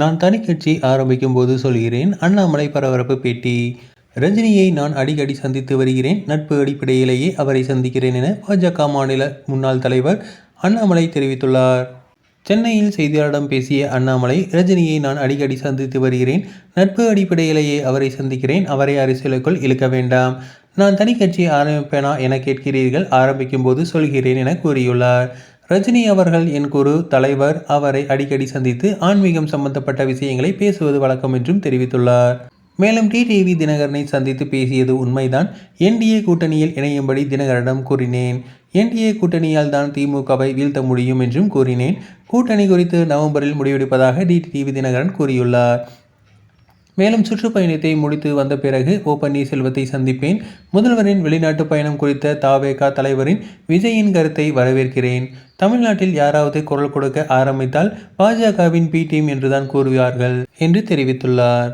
நான் தனி கட்சி ஆரம்பிக்கும் போது சொல்கிறேன் அண்ணாமலை பரபரப்பு பேட்டி. ரஜினியை நான் அடிக்கடி சந்தித்து வருகிறேன் நட்பு அடிப்படையிலேயே அவரை சந்திக்கிறேன் என பாஜக மாநில முன்னாள் தலைவர் அண்ணாமலை தெரிவித்துள்ளார். சென்னையில் செய்தியாளரிடம் பேசிய அண்ணாமலை ரஜினியை நான் அடிக்கடி சந்தித்து வருகிறேன் நட்பு அடிப்படையிலேயே அவரை சந்திக்கிறேன் அவரை அரசியலுக்குள் இழுக்க வேண்டாம். நான் தனி கட்சி ஆரம்பிப்பேனா என கேட்கிறீர்கள் ஆரம்பிக்கும் போது சொல்கிறேன் என கூறியுள்ளார். ரஜினி அவர்கள் என் குரு தலைவர் அவரை அடிக்கடி சந்தித்து ஆன்மீகம் சம்பந்தப்பட்ட விஷயங்களை பேசுவது வழக்கம் என்றும் தெரிவித்துள்ளார். மேலும் டிடிவி தினகரனை சந்தித்து பேசியது உண்மைதான். என்டிஏ கூட்டணியில் இணையும்படி தினகரனிடம் கூறினேன். என்டிஏ கூட்டணியால் தான் திமுகவை வீழ்த்த முடியும் என்றும் கூறினேன். கூட்டணி குறித்து நவம்பரில் முடிவெடுப்பதாக டிடிவி தினகரன் கூறியுள்ளார். மேலும் சுற்றுப்பயணத்தை முடித்து வந்த பிறகு ஓ பன்னீர்செல்வத்தை சந்திப்பேன். முதல்வரின் வெளிநாட்டு பயணம் குறித்த தாவேகா தலைவரின் விஜயின் கருத்தை வரவேற்கிறேன். தமிழ்நாட்டில் யாராவது குரல் கொடுக்க ஆரம்பித்தால் பாஜகவின் பி டீம் என்றுதான் கூறுவார்கள் என்று தெரிவித்துள்ளார்.